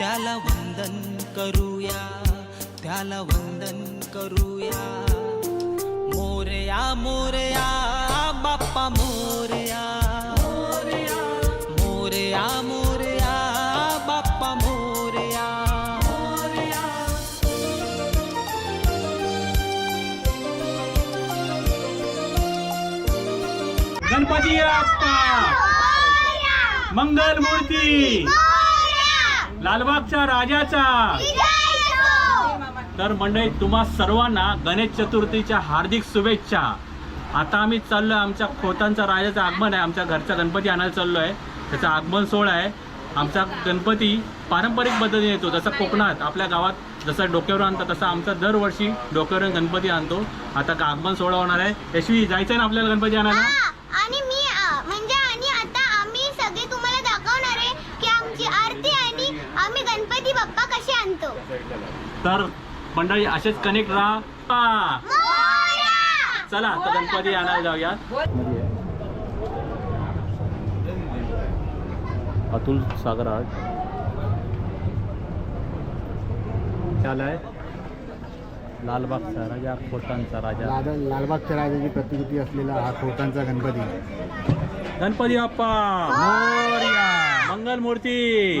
त्याला वंदन करूया त्याला वंदन करूया. मोरया मोरया बाप्पा मोरया. मोरया मोरया बाप्पा मोरया. गणपती बाप्पा मंगल मूर्ती. लालबागच्या राजाचा. तर मंडळी तुम्हा सर्वांना गणेश चतुर्थीच्या हार्दिक शुभेच्छा. आता आम्ही चाललो आमच्या खोतांचा राजाचं आगमन आहे. आमच्या घरचा गणपती आणायला चाललो आहे त्याचा आगमन सोहळा आहे. आमचा गणपती पारंपरिक पद्धतीने येतो. जसं कोकणात आपल्या गावात जसं डोक्यावर आणतात तसं आमचा दरवर्षी डोक्यावरून गणपती आणतो. आता का आगमन सोहळा होणार आहे? यशवी जायचं आहे ना आपल्याला गणपती आणायला हा, आणि मी अ, म्हणजे आणि आता आम्ही सगळे तुम्हाला दाखवणार आहे की आमची आरती आणि आम्ही गणपती बाप्पा कसे आणतो तर मंडळी असेच कनेक्ट राहा. पा. चला आता गणपती आणायला जाऊया अतुल सागर आर्ट. आलाय लालबागचा राजा खोतांचा राजा. लाल लालबागच्या राजाची प्रतिकृती असलेला हा खोतांचा गणपती. गणपती बाप्पा. मोरया. मंगल मूर्ती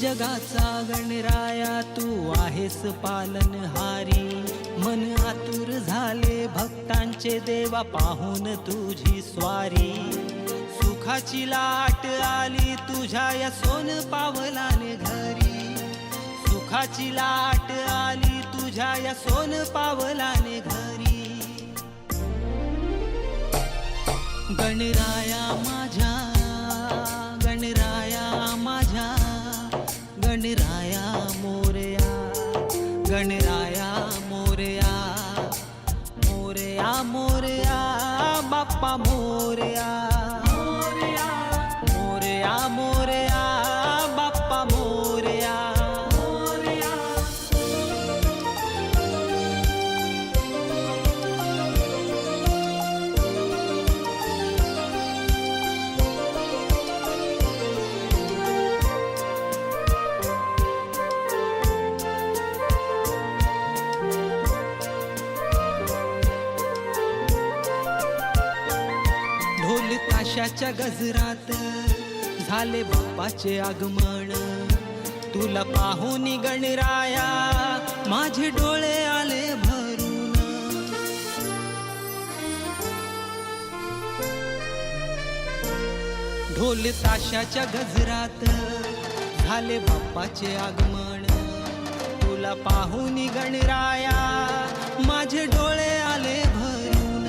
जगाचा गणराया तू आहेस पालनहारी मन आतुर झाले भक्तांचे देवा पाहून तुझी स्वारी. सुखाची लाट आली तुझ्या या सोन पावलाने घरी. सुखाची लाट आली तुझ्या या सोन पावलाने घरी. गणराया माझ्या गणराया मोरया गणराया मोरया मोरया मोरया बाप्पा मोरया. ढोल गजरात झाले बाप्पाचे आगमन. तुला पाहून गणराया माझे डोळे आले भरून. ढोल ताशाच्या गजरात झाले बाप्पाचे आगमन. तुला पाहून गणराया माझे डोळे आले भरून.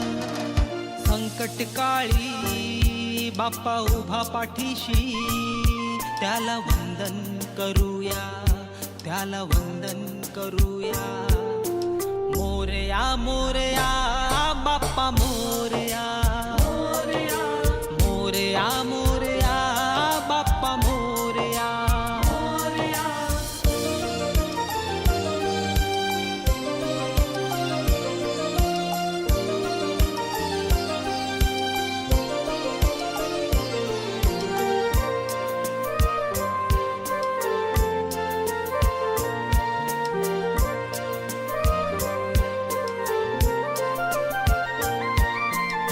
संकट काळी बाप्पा उभा पाठीशी त्याला वंदन करूया त्याला वंदन करूया. मोरया मोरया.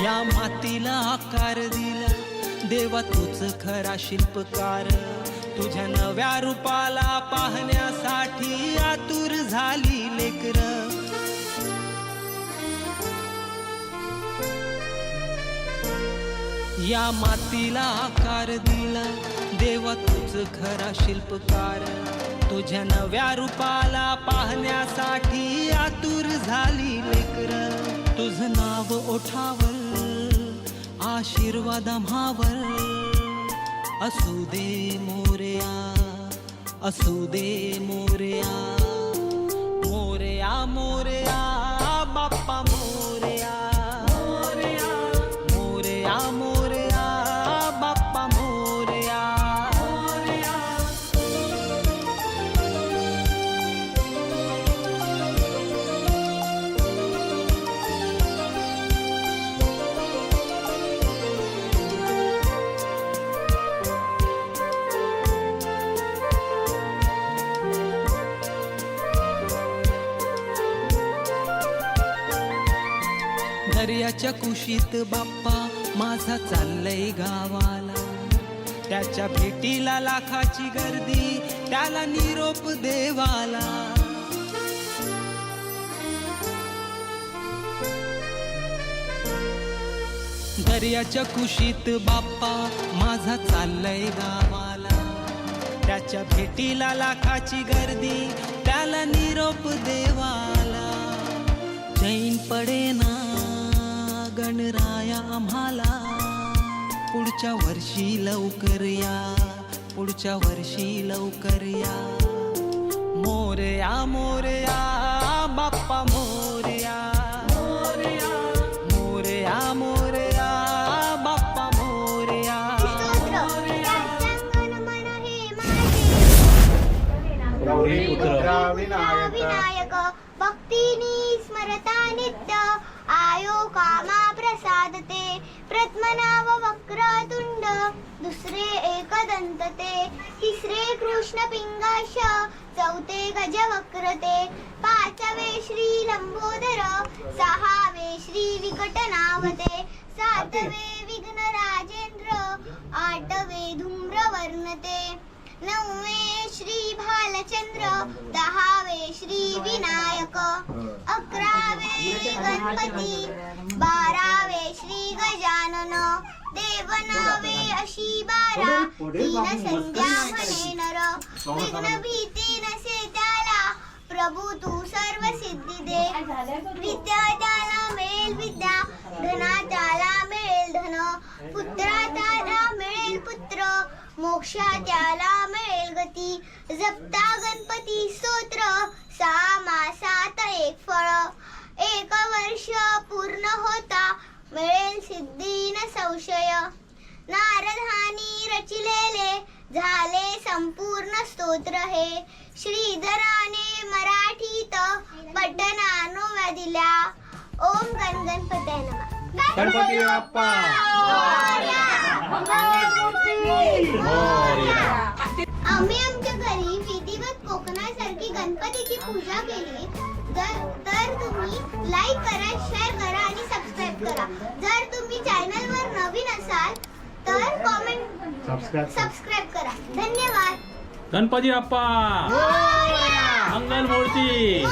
या मातीला आकार दिला. देवा तूच खरा शिल्पकार. तुझ्या नव्या रूपाला पाहण्यासाठी आतुर झाली लेकर. या मातीला आकार दिला. देवा तूच खरा शिल्पकार. तुझ्या नव्या रूपाला पाहण्यासाठी आतुर झाली लेकर. तुझं नाव ओठावर आशीर्वाद म्हावर असू दे मोरया असू दे मोरया. मोरया मोरया बाप्पा मोरया दर्याच्या कुशीत बाप्पा माझा चाललंय गावाला. त्याच्या भेटीला लाखाची गर्दी त्याला निरोप देवाला. दर्याच्या कुशीत बाप्पा माझा चाललंय गावाला. त्याच्या भेटीला लाखाची गर्दी त्याला निरोप देवाला. चैन पडेना गणराया आम्हाला. पुढच्या वर्षी लवकर या. पुढच्या वर्षी लवकर या. मोरया मोरया बाप्पा मोरया. मोरया मोरया मोरया. बाप्पा मोरया हे विनायक भक्तीनी स्मरता नित्य. आयो कामा प्रसादते प्रथमनाव वक्रतुंड दुसरे एकदंतते तिसरे कृष्ण पिंगाश चौथे गज वक्रते पाचवे श्री लंबोदर सहावे श्री विकटनावते सातवे विघ्न राजेंद्र आठवे धूम्रवर्णते नववे श्री भालचंद्र दहावे श्री विनायक अकरावे गणपती बारावे श्री गजानन देवनावे अशी बारा. तीन संध्या म्हणे नर. विघ्न भीती नसे त्याला. प्रभू तू सर्व सिद्धी दे. विद्या त्याला मिळेल विद्या. धना त्याला मिळेल धन. पुत्रा त्याला मिळेल पुत्र. मोक्षा त्याला मिळेल गती. जपता गणपती स्तोत्र. सहा मासात एक फळ. एक वर्ष पूर्ण होता. मिळेल सिद्धी न संशय. नारदानी रचिलेले झाले संपूर्ण स्तोत्र हे. श्रीधराने मराठीत पठणानुव्या दिल्या ओम गण गणपती नमः. गणपती बाप्पा. आम्ही आमच्या घरी विधिवत कोकणासारखी गणपतीची पूजा केली. जर तर तुम्ही लाईक करा शेअर करा आणि सबस्क्राईब करा. जर तुम्ही चॅनलवर नवीन असाल तर कॉमेंट सबस्क्राईब करा. धन्यवाद. गणपती बाप्पा! मोरया! मंगल मूर्ती!